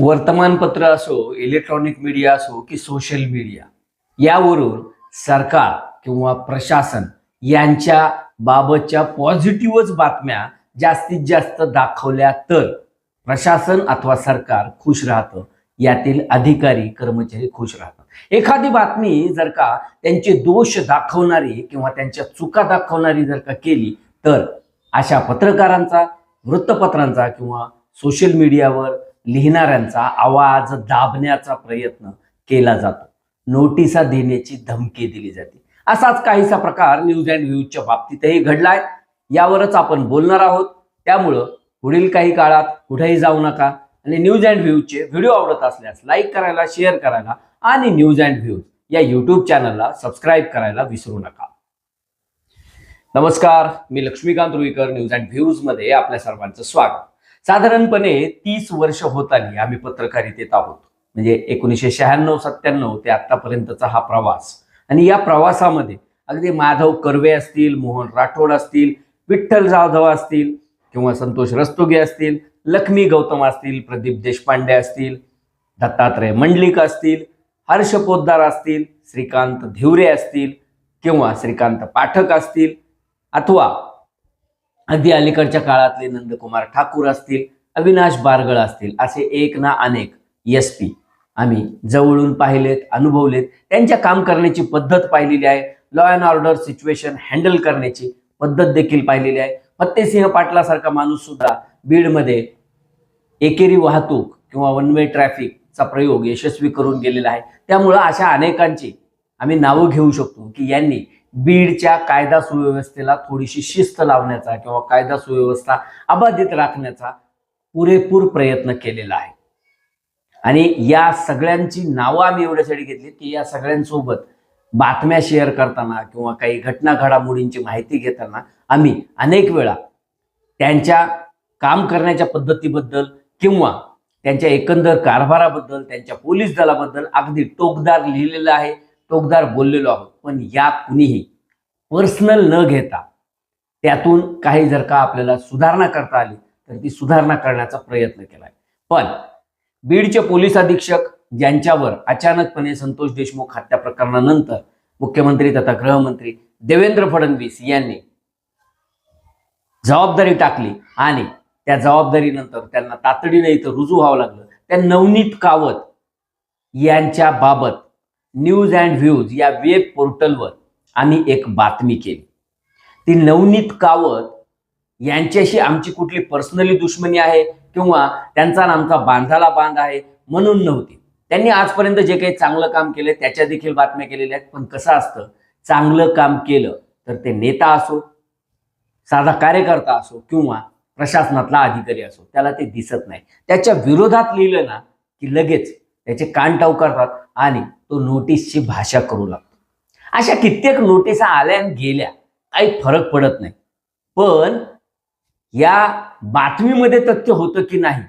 वर्तमानपत्र असो electronic media असो की सोशल मीडिया यावरून सरकार किंवा प्रशासन यांच्या बाबतच्या पॉझिटिव्हच बातम्या जास्तीत जास्त दाखवल्या तर प्रशासन अथवा सरकार खुश राहतं यातील अधिकारी कर्मचारी खुश राहतात. एखादी बातमी जर का त्यांचे दोष दाखवणारी किंवा त्यांच्या चुका दाखवणारी जर का केली तर अशा पत्रकारांचा वृत्तपत्रांचा किंवा सोशल मीडियावर लिहिणाऱ्यांचा आवाज दाबण्याचा प्रयत्न केला जातो. नोटिसा देण्याची धमकी दिली जाते. असाच काहीसा प्रकार न्यूज अँड व्ह्यूजच्या बाबतीतही घडलाय. यावरच आपण बोलणार आहोत. त्यामुळं पुढील काही काळात कुठेही जाऊ नका आणि न्यूज अँड व्ह्यूजचे व्हिडिओ आवडत असल्यास लाईक करायला शेअर करायला आणि न्यूज अँड व्ह्यूज या युट्यूब चॅनलला सबस्क्राईब करायला विसरू नका. नमस्कार मी लक्ष्मीकांत रुईकर न्यूज अँड व्ह्यूजमध्ये आपल्या सर्वांचं स्वागत. साधारणपणे तीस वर्ष होत आली आम्ही पत्रकारितेत आहोत. म्हणजे एकोणीसशे शहाण्णव सत्त्याण्णव ते आतापर्यंतचा हा प्रवास. आणि या प्रवासामध्ये अगदी माधव कर्वे असतील मोहन राठोड असतील विठ्ठल जाधव असतील किंवा संतोष रस्तोगे असतील लक्ष्मी गौतम असतील प्रदीप देशपांडे असतील दत्तात्रय मंडलिक असतील हर्ष पोद्दार असतील श्रीकांत धिवरे असतील किंवा श्रीकांत पाठक असतील अथवा अगदी अलीकडच्या काळातले नंदकुमार ठाकूर असतील अविनाश बारगळ असतील असे एक ना अनेक एस पी आम्ही जवळून पाहिलेत अनुभवलेत. त्यांच्या काम करण्याची पद्धत पाहिलेली आहे. Law and order situation handle करण्याची पद्धत देखील पाहिलेली आहे. फत्तेसिंह पाटलासारखा माणूस सुद्धा बीडमध्ये एकेरी वाहतूक किंवा वन वे ट्रॅफिकचा प्रयोग यशस्वी करून गेलेला आहे. त्यामुळं अशा अनेकांची आम्ही नावं घेऊ शकतो की यांनी बीडच्या कायदा सुव्यवस्थेला थोडीशी शिस्त लावण्याचा किंवा कायदा सुव्यवस्था अबाधित राखण्याचा पुरेपूर प्रयत्न केलेला आहे. आणि या सगळ्यांची नावं आम्ही एवढ्यासाठी घेतली की या सगळ्यांसोबत बातम्या शेअर करताना किंवा काही घटना घडामोडींची माहिती घेताना आम्ही अनेक वेळा त्यांच्या काम करण्याच्या पद्धतीबद्दल किंवा त्यांच्या एकंदर कारभाराबद्दल त्यांच्या पोलीस दलाबद्दल अगदी टोकदार लिहिलेलं आहे. टोकदार बोललेलो आहोत पण या कुणीही पर्सनल न घेता त्यातून काही जर का आपल्याला सुधारणा करता आली तर ती सुधारणा करण्याचा प्रयत्न केलाय. पण बीडचे पोलीस अधीक्षक ज्यांच्यावर अचानकपणे संतोष देशमुख हत्या प्रकरणानंतर मुख्यमंत्री तथा गृहमंत्री देवेंद्र फडणवीस यांनी जबाबदारी टाकली आणि त्या जबाबदारीनंतर त्यांना तातडीने इथं रुजू व्हावं लागलं. त्या नवनीत कावत यांच्या बाबत न्यूज अँड व्ह्यूज या वेब पोर्टलवर आम्ही एक बातमी केली. ती नवनीत कावत यांच्याशी आमची कुठली पर्सनली दुश्मनी आहे किंवा त्यांचा आमचा बांधाला बांध आहे म्हणून नव्हती. त्यांनी आजपर्यंत जे काही चांगलं काम केलं त्याच्या देखील बातम्या केलेल्या आहेत. पण कसं असतं चांगलं काम केलं तर ते नेता असो साधा कार्यकर्ता असो किंवा प्रशासनातला अधिकारी असो त्याला ते दिसत नाही. त्याच्या विरोधात लिहिलं ना की लगेच त्याचे कान टाव करतात आणि तो नोटीसची भाषा करू लागतो. अशा कित्येक नोटिसा आल्या आणि गेल्या. काही फरक पडत नाही. पण या बातमीमध्ये तथ्य होतं की नाही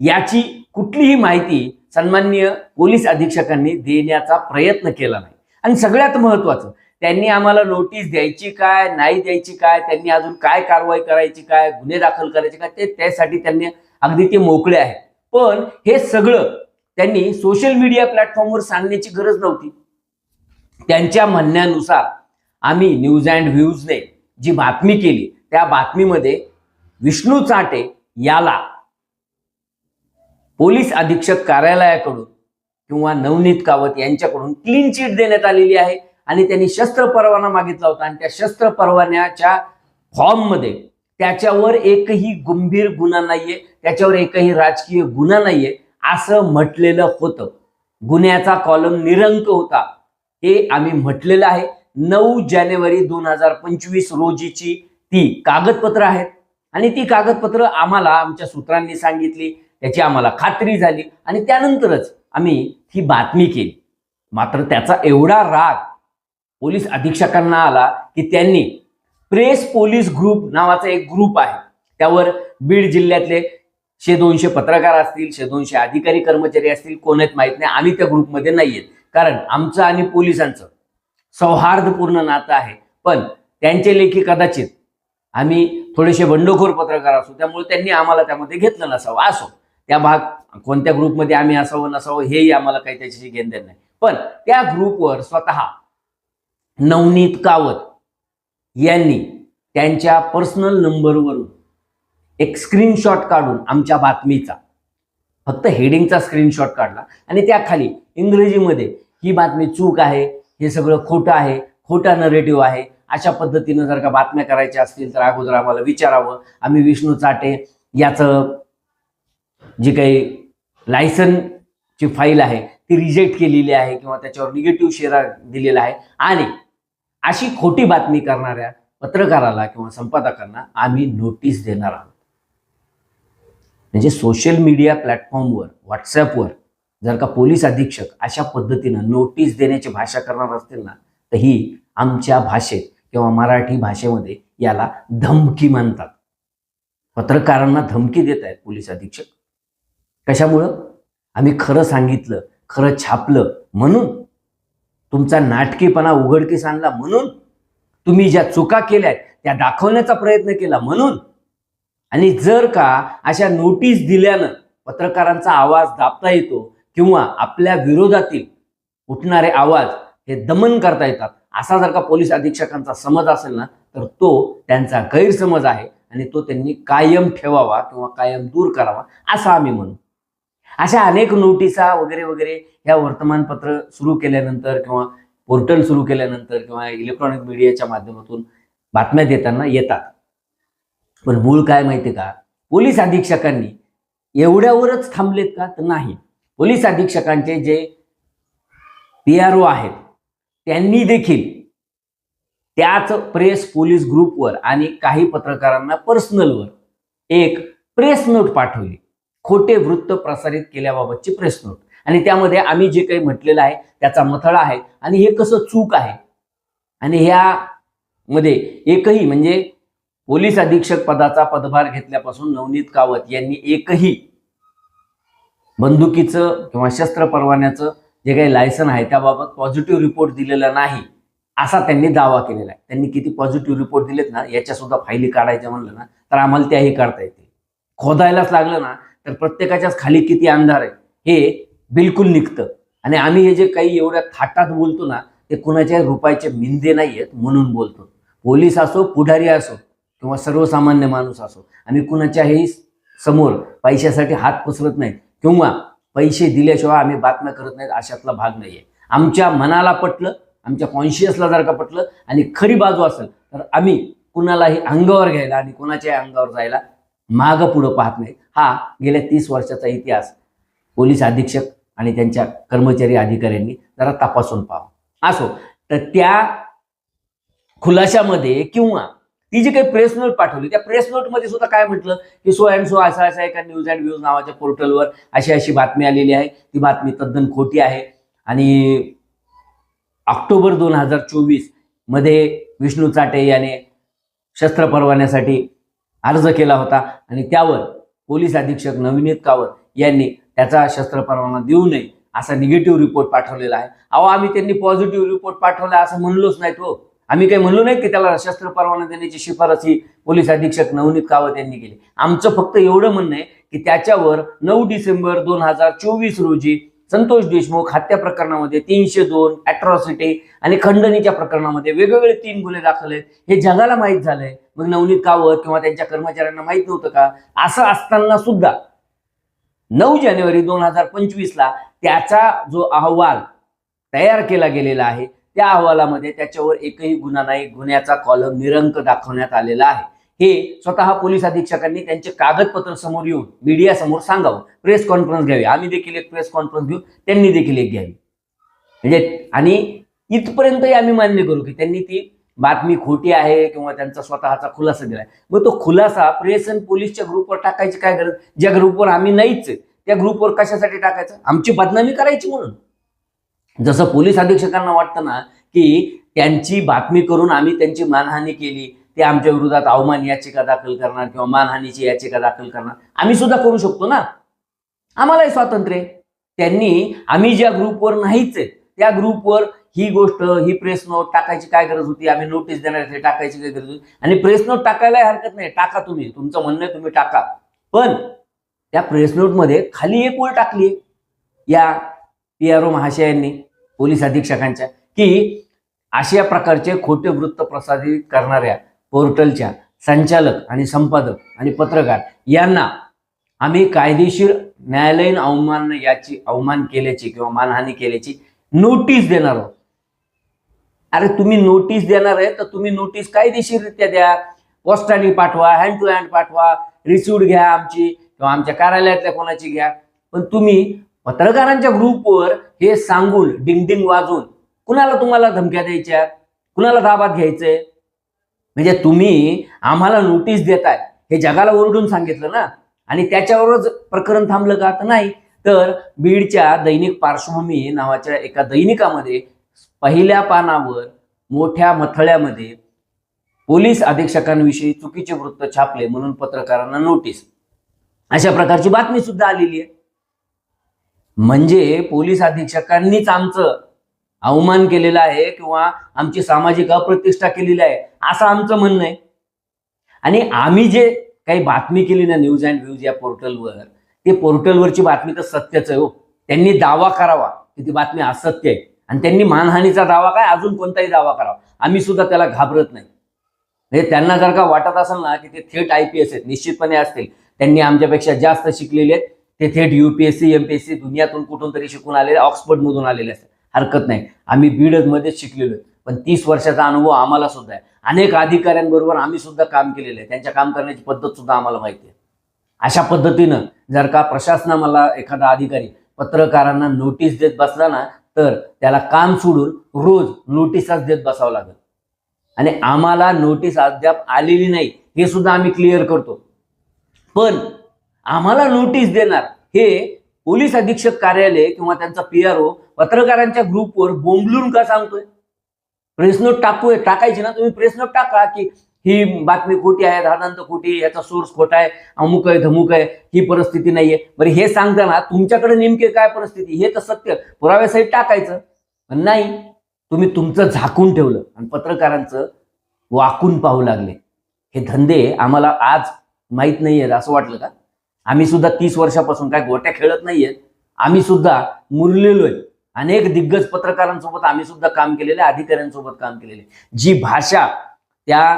याची कुठलीही माहिती सन्माननीय पोलीस अधीक्षकांनी देण्याचा प्रयत्न केला नाही. आणि सगळ्यात महत्वाचं त्यांनी आम्हाला नोटीस द्यायची काय नाही द्यायची काय त्यांनी अजून काय कारवाई करायची काय गुन्हे दाखल करायचे काय ते त्यासाठी त्यांनी अगदी ते मोकळे आहेत. पण हे सगळं त्यांनी सोशल मीडिया प्लॅटफॉर्मवर सांगण्याची गरज नव्हती. त्यांच्या म्हणण्यानुसार आम्ही न्यूज अँड व्ह्यूजने जी बातमी केली त्या बातमीमध्ये विष्णू चाटे याला पोलीस अधीक्षक कार्यालयाकडून किंवा नवनीत कावत यांच्याकडून क्लीन चिट देण्यात आलेली आहे आणि त्यांनी शस्त्र परवाना मागितला होता आणि त्या शस्त्र परवान्याच्या फॉर्ममध्ये त्याच्यावर एकही गंभीर गुन्हा नाहीये त्याच्यावर एकही राजकीय गुन्हा नाहीये. असं म्हटलेलं होतं. गुन्ह्याचा कॉलम निरंक होता. हे आम्ही म्हटलेलं आहे. नऊ जानेवारी दोन हजार पंचवीस रोजीची ती कागदपत्र आहेत. आणि ती कागदपत्र आम्हाला आमच्या सूत्रांनी सांगितली. त्याची आम्हाला खात्री झाली. आणि त्यानंतरच आम्ही ही बातमी केली. मात्र त्याचा एवढा राग पोलीस अधीक्षकांना आला की त्यांनी प्रेस पोलीस ग्रुप नावाचा एक ग्रुप आहे. त्यावर बीड जिल्ह्यातले शे दोनशे पत्रकार असतील शे दोनशे अधिकारी कर्मचारी असतील कोण आहेत माहीत नाही. आम्ही त्या ग्रुपमध्ये नाही आहेत कारण आमचं आणि पोलिसांचं सौहार्दपूर्ण नातं आहे. पण त्यांचे लेखी कदाचित आम्ही थोडेसे बंडखोर पत्रकार असू त्यामुळे त्यांनी आम्हाला त्यामध्ये घेतलं नसावं. असो त्या भाग कोणत्या ग्रुपमध्ये आम्ही असावं नसावं हेही आम्हाला काही त्याच्याशी घेणं नाही. पण त्या ग्रुपवर स्वतः नवनीत कावत यांनी त्यांच्या पर्सनल नंबरवरून एक स्क्रीनशॉट काढून आमच्या बातमीचा. फक्त हेडिंगचा स्क्रीनशॉट काढला. आणि त्याखाली इंग्रजीमध्ये ही बातमी चूक आहे हे सगळं खोटं आहे खोटा नरेटिव्ह आहे. अशा पद्धतीनं जर का बातम्या करायच्या असतील तर अगोदर आम्हाला विचारावं. आम्ही विष्णू चाटे याचं जी काही लायसनची फाईल आहे ती रिजेक्ट केलेली आहे किंवा त्याच्यावर निगेटिव्ह शेरा दिलेला आहे. आणि अशी खोटी बातमी करणाऱ्या पत्रकाराला किंवा संपादकांना आम्ही नोटीस देणार आहोत. म्हणजे सोशल मीडिया प्लॅटफॉर्मवर व्हॉट्सॲपवर जर का पोलीस अधीक्षक अशा पद्धतीनं नोटीस देण्याची भाषा करणार असतील ना तर ही आमच्या भाषेत किंवा मराठी भाषेमध्ये याला धमकी म्हणतात. पत्रकारांना धमकी देत आहेत पोलीस अधीक्षक. कशामुळं? आम्ही खरं सांगितलं खरं छापलं म्हणून. तुमचा नाटकीपणा उघडकीस आणला म्हणून. तुम्ही ज्या चुका केल्या त्या दाखवण्याचा प्रयत्न केला म्हणून. आणि जर का अशा नोटीस दिल्यानं पत्रकारांचा आवाज दाबता येतो किंवा आपल्या विरोधातील उठणारे आवाज हे दमन करता येतात असा जर का पोलीस अधीक्षकांचा समज असेल ना तर तो त्यांचा गैरसमज आहे आणि तो त्यांनी कायम ठेवावा किंवा कायम दूर करावा असं आम्ही म्हणू. अशा अनेक नोटिसा वगैरे वगैरे ह्या वर्तमानपत्र सुरू केल्यानंतर किंवा पोर्टल सुरू केल्यानंतर किंवा इलेक्ट्रॉनिक मीडियाच्या माध्यमातून बातम्या देताना येतात. पण मूळ काय माहिती का? पोलीस अधीक्षकांनी एवढ्यावरच थांबलेत का? तर नाही. पोलीस अधीक्षकांचे जे पी आर ओ आहेत त्यांनी देखील त्याच प्रेस पोलीस ग्रुपवर आणि काही पत्रकारांना पर्सनलवर एक प्रेस नोट पाठवली. खोटे वृत्त प्रसारित केल्याबाबतची प्रेस नोट. आणि त्यामध्ये आम्ही जे काही म्हटलेलं आहे त्याचा मथळा आहे आणि हे कसं चूक आहे? आणि ह्यामध्ये एकही म्हणजे पोलीस अधीक्षक पदाचा पदभार घेतल्यापासून नवनीत कावत यांनी एकही बंदुकीचं किंवा शस्त्र परवान्याचं जे काही लायसन आहे त्याबाबत पॉझिटिव्ह रिपोर्ट दिलेला नाही असा त्यांनी दावा केलेला आहे. त्यांनी किती पॉझिटिव्ह रिपोर्ट दिलेत ना याच्या सुद्धा फायली काढायच्या म्हणलं ना तर आम्हाला त्याही काढता येतील. खोदायलाच लागलं ना तर प्रत्येकाच्याच खाली किती अंधार आहे हे बिलकुल निघतं. आणि आम्ही हे जे काही एवढ्या थाटात बोलतो ना ते कुणाच्या रुपयाचे मिंदे नाही आहेत म्हणून बोलतो. पोलीस असो पुढारी असो किंवा सर्वसामान्य माणूस असो. आम्ही कुणाच्याही समोर पैशासाठी हात पसरत नाहीत किंवा पैसे दिल्याशिवाय आम्ही बातम्या करत नाहीत अशातला भाग नाही आहे आमच्या मनाला पटलं आमच्या कॉन्शियसला जर का पटलं आणि खरी बाजू असेल तर आम्ही कुणालाही अंगावर घ्यायला आणि कुणाच्याही अंगावर जायला मागं पुढं पाहत नाही. हा गेल्या तीस वर्षाचा इतिहास. पोलीस अधीक्षक आणि त्यांच्या कर्मचारी अधिकाऱ्यांनी जरा तपासून पाहा. असो तर त्या खुलाशामध्ये किंवा ती जी काही प्रेस नोट पाठवली त्या प्रेस नोटमध्ये सुद्धा काय म्हटलं? की सो अँड सो असा असा एका न्यूज अँड व्ह्यूज नावाच्या पोर्टलवर अशी अशी बातमी आलेली आहे. ती बातमी तद्दन खोटी आहे. आणि ऑक्टोबर दोन हजार चोवीसमध्ये विष्णू चाटे याने शस्त्र परवान्यासाठी अर्ज केला होता. आणि त्यावर पोलीस अधीक्षक नवनीत कावत यांनी त्याचा शस्त्र परवाना देऊ नये असा निगेटिव्ह रिपोर्ट पाठवलेला आहे. अहो आम्ही त्यांनी पॉझिटिव्ह रिपोर्ट पाठवला असं म्हणलोच नाही तो हो. आम्ही काही म्हणलो नाही की त्याला शस्त्र परवाना देण्याची शिफारस ही पोलीस अधीक्षक नवनीत कावत यांनी केली. आमचं फक्त एवढं म्हणणं आहे की त्याच्यावर नऊ डिसेंबर दोन हजार चोवीस रोजी संतोष देशमुख हत्या प्रकरणामध्ये तीनशे दोन अॅट्रॉसिटी आणि खंडणीच्या प्रकरणामध्ये वेगवेगळे तीन गुन्हे दाखल आहेत. हे जगाला माहीत झालंय. मग नवनीत कावत किंवा त्यांच्या कर्मचाऱ्यांना माहीत नव्हतं का? असं असताना सुद्धा नऊ जानेवारी दोन हजार पंचवीसला त्याचा जो अहवाल तयार केला गेलेला आहे त्या अहवालामध्ये त्याच्यावर एकही गुन्हा नाही. गुन्ह्याचा कॉलम निरंक दाखवण्यात आलेला आहे. हे स्वतः पोलीस अधीक्षकांनी त्यांचे कागदपत्र समोर येऊन मीडिया समोर सांगावं. प्रेस कॉन्फरन्स घ्यावी. आम्ही देखील एक प्रेस कॉन्फरन्स घेऊ. त्यांनी देखील एक घ्यावी. म्हणजे आणि इथपर्यंतही आम्ही मान्य करू की त्यांनी ती बातमी खोटी आहे किंवा त्यांचा स्वतःचा खुलासा दिलाय. मग तो खुलासा प्रेस आणि पोलीसच्या ग्रुपवर टाकायची काय गरज? ज्या ग्रुपवर आम्ही नाहीच त्या ग्रुपवर कशासाठी टाकायचं? आमची बदनामी करायची म्हणून. जसं पोलीस अधीक्षकांना वाटतं ना की त्यांची बातमी करून आम्ही त्यांची मानहानी केली ते आमच्या विरोधात अवमान याचिका दाखल करणार किंवा मानहानीची याचिका दाखल करणार आम्ही सुद्धा करू शकतो ना? आम्हालाही स्वातंत्र्य त्यांनी आम्ही ज्या ग्रुपवर नाहीच आहे त्या ग्रुपवर ही गोष्ट ही प्रेस नोट टाकायची काय गरज होती? आम्ही नोटीस देणार ते टाकायची काय गरज होती? आणि प्रेस नोट टाकायला हरकत नाही टाका तुम्ही तुमचं म्हणणं आहे तुम्ही टाका. पण त्या प्रेस नोटमध्ये खाली एक ओळ टाकली या पी आर ओ महाशयांनी पोलीस अधीक्षकांच्या की अशा प्रकारचे खोटे वृत्त प्रसारित करणाऱ्या पोर्टलच्या संचालक आणि संपादक आणि पत्रकार यांना आम्ही कायदेशीर न्यायालयीन अवमान याची अवमान केल्याची किंवा मानहानी केल्याची नोटीस देणार आहोत. अरे तुम्ही नोटीस देणार आहे तर तुम्ही नोटीस कायदेशीररित्या द्या. पोस्टाने पाठवा हँड टू हँड पाठवा रिसिव्ड घ्या आमची किंवा आमच्या कार्यालयातल्या कोणाची घ्या. पण तुम्ही पत्रकारांच्या ग्रुपवर हे सांगून डिंगडिंग वाजवून कुणाला तुम्हाला धमक्या द्यायच्या? कुणाला दाबात घ्यायचंय? म्हणजे तुम्ही आम्हाला नोटीस देताय. हे जगाला ओरडून सांगितलं ना? आणि त्याच्यावरच प्रकरण थांबलं का? तर नाही. तर बीडच्या दैनिक पार्श्वभूमी नावाच्या एका दैनिकामध्ये पहिल्या पानावर मोठ्या मथळ्यामध्ये पोलीस अधीक्षकांविषयी चुकीचे वृत्त छापले म्हणून पत्रकारांना नोटीस अशा प्रकारची बातमी सुद्धा आलेली आहे. म्हणजे पोलीस अधीक्षकांनीच आमचं अवमान केलेला आहे किंवा आमची सामाजिक अप्रतिष्ठा केलेली आहे असं आमचं म्हणणं आहे. आणि आम्ही जे काही बातमी केली ना न्यूज अँड व्ह्यूज या पोर्टलवर ते पोर्टलवरची बातमी तर सत्यच आहे हो. त्यांनी दावा करावा की ती बातमी असत्य आहे. आणि त्यांनी मानहानीचा दावा काय? अजून कोणताही दावा करावा. आम्ही सुद्धा त्याला घाबरत नाही. म्हणजे त्यांना जर का वाटत असेल ना की ते थेट आय पी एस आहेत निश्चितपणे असतील. त्यांनी आमच्यापेक्षा जास्त शिकलेले आहेत. ते थेट युपीएससी एमपीएससी दुनियातून कुठून तरी शिकून आलेले ऑक्सफर्डमधून आलेले असतात. हरकत नाही. आम्ही बीडमध्येच शिकलेलो पण तीस वर्षाचा अनुभव आम्हाला सुद्धा आहे. अनेक अधिकाऱ्यांबरोबर आम्ही सुद्धा काम केलेलं आहे. त्यांच्या काम करण्याची पद्धत सुद्धा आम्हाला माहिती आहे. अशा पद्धतीनं जर का प्रशासना मला एखादा अधिकारी पत्रकारांना नोटीस देत बसला ना तर त्याला काम सोडून रोज नोटीसच देत बसावं लागेल. आणि आम्हाला नोटीस अद्याप आलेली नाही हे सुद्धा आम्ही क्लिअर करतो. पण आम्हाला नोटीस देणार. हे पोलीस अधीक्षक कार्यालय किंवा त्यांचा पी आर ओ पत्रकारांच्या ग्रुपवर बोंबलून का सांगतोय? प्रेस नोट टाकूय टाकायची ना. तुम्ही प्रेस नोट टाका की ही बातमी खोटी आहे धादांत खोटी याचा सोर्स खोटा आहे अमुक आहे धमुक आहे ही परिस्थिती नाहीये. बरं हे सांगताना तुमच्याकडे नेमके काय परिस्थिती? हे तर सत्य. पुराव्यासाठी टाकायचं. पण नाही तुम्ही तुमचं झाकून ठेवलं आणि पत्रकारांचं वाकून पाहू लागले. हे धंदे आम्हाला आज माहीत नाही आहेत असं वाटलं का? आम्ही सुद्धा तीस वर्षापासून काय गोट्या खेळत नाहीयेत आम्ही सुद्धा मुरलेलो आहे. अनेक दिग्गज पत्रकारांसोबत आम्ही सुद्धा काम केलेले अधिकाऱ्यांसोबत काम केलेले. जी भाषा त्या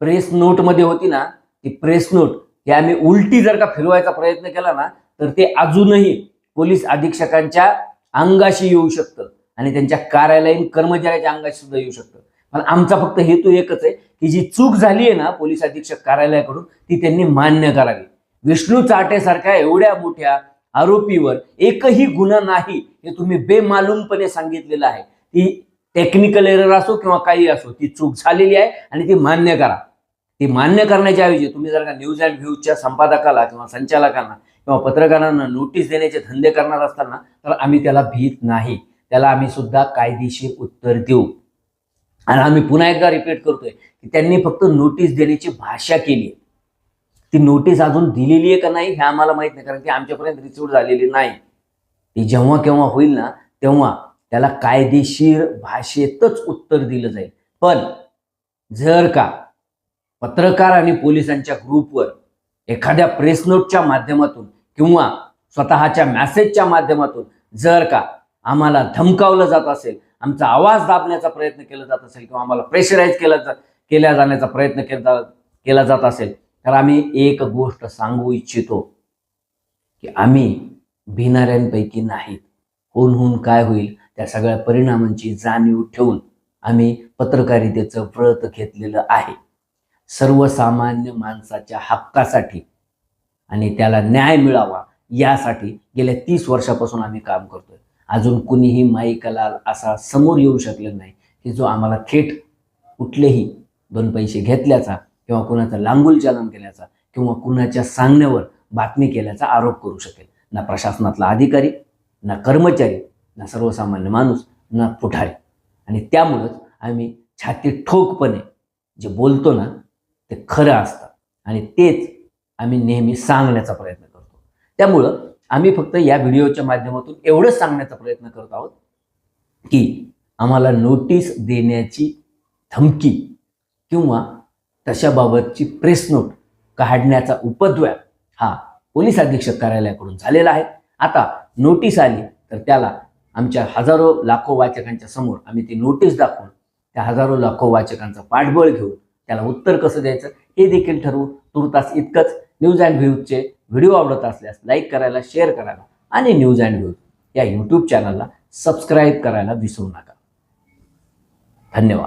प्रेस नोटमध्ये होती ना ती प्रेस नोट हे आम्ही उलटी जर का फिरवायचा प्रयत्न केला ना तर ते अजूनही पोलीस अधीक्षकांच्या अंगाशी येऊ शकतं आणि त्यांच्या कार्यालयीन कर्मचाऱ्याच्या अंगाशी सुद्धा येऊ शकतं. पण आमचा फक्त हेतू एकच आहे की जी चूक झाली आहे ना पोलीस अधीक्षक कार्यालयाकडून ती त्यांनी मान्य करावी. विष्णू चाटेसारख्या एवढ्या मोठ्या आरोपीवर एकही गुन्हा नाही हे तुम्ही बेमालूमपणे सांगितलेलं आहे. ती टेक्निकल एरर असो किंवा काही असो ती चूक झालेली आहे आणि ती मान्य करा. ती मान्य करण्याच्या ऐवजी तुम्ही जर का न्यूज अँड व्ह्यूजच्या संपादकाला किंवा संचालकांना किंवा पत्रकारांना नोटीस देण्याचे धंदे करणार असताना तर आम्ही त्याला भीत नाही. त्याला आम्ही सुद्धा कायदेशीर उत्तर देऊ. आणि आम्ही पुन्हा एकदा रिपीट करतोय की त्यांनी फक्त नोटीस देण्याची भाषा केली आहे. ती नोटीस अजून दिलेली आहे का नाही हे आम्हाला माहीत नाही कारण ती आमच्यापर्यंत रिसिव्ह झालेली नाही. ती जेव्हा केव्हा होईल ना तेव्हा त्याला कायदेशीर भाषेतच उत्तर दिलं जाईल. पण जर का पत्रकार आणि पोलिसांच्या ग्रुपवर एखाद्या प्रेस नोटच्या माध्यमातून किंवा स्वतःच्या मॅसेजच्या माध्यमातून जर का आम्हाला धमकावलं जात असेल आमचा आवाज दाबण्याचा प्रयत्न केला जात असेल किंवा आम्हाला प्रेशराईज केला जा केल्या जाण्याचा प्रयत्न केला केला जात असेल तर आम्ही एक गोष्ट सांगू इच्छितो की आम्ही भिणाऱ्यांपैकी नाहीत. होऊन होऊन काय होईल त्या सगळ्या परिणामांची जाणीव ठेवून आम्ही पत्रकारितेचं व्रत घेतलेलं आहे. सर्वसामान्य माणसाच्या हक्कासाठी आणि त्याला न्याय मिळावा यासाठी गेल्या तीस वर्षापासून आम्ही काम करतोय. अजून कुणीही माईकला असा समोर येऊ शकले नाही की जो आम्हाला थेट कुठलेही दोन पैसे घेतल्याचा किंवा कुणाचा लांगुल चालन केल्याचा किंवा कुणाच्या सांगण्यावर बातमी केल्याचा आरोप करू शकेल. ना प्रशासनातला अधिकारी ना कर्मचारी ना सर्वसामान्य माणूस ना पुढारी. आणि त्यामुळंच आम्ही छाती ठोकपणे जे बोलतो ना ते खरं असतं. आणि तेच आम्ही नेहमी सांगण्याचा प्रयत्न करतो. त्यामुळं आम्ही फक्त या व्हिडिओच्या माध्यमातून एवढंच सांगण्याचा प्रयत्न करत आहोत की आम्हाला नोटीस देण्याची धमकी किंवा तशाबाबतची प्रेस नोट काढण्याचा उपद्व्याप हा पोलीस अधीक्षक कार्यालयाकडून झालेला आहे. आता नोटीस आली तर त्याला आमच्या हजारो लाखो वाचकांच्या समोर आम्ही ती नोटीस दाखवून त्या हजारो लाखो वाचकांचा पाठबळ घेऊन त्याला उत्तर कसं द्यायचं हे देखील ठरवू. तुर्तास इतकंच न्यूज अँड व्ह्यूजचे व्हिडिओ आवडत असल्यास लाईक करायला शेअर करायला आणि न्यूज अँड व्ह्यूज या यूट्यूब चॅनलला सबस्क्राईब करायला विसरू नका. धन्यवाद.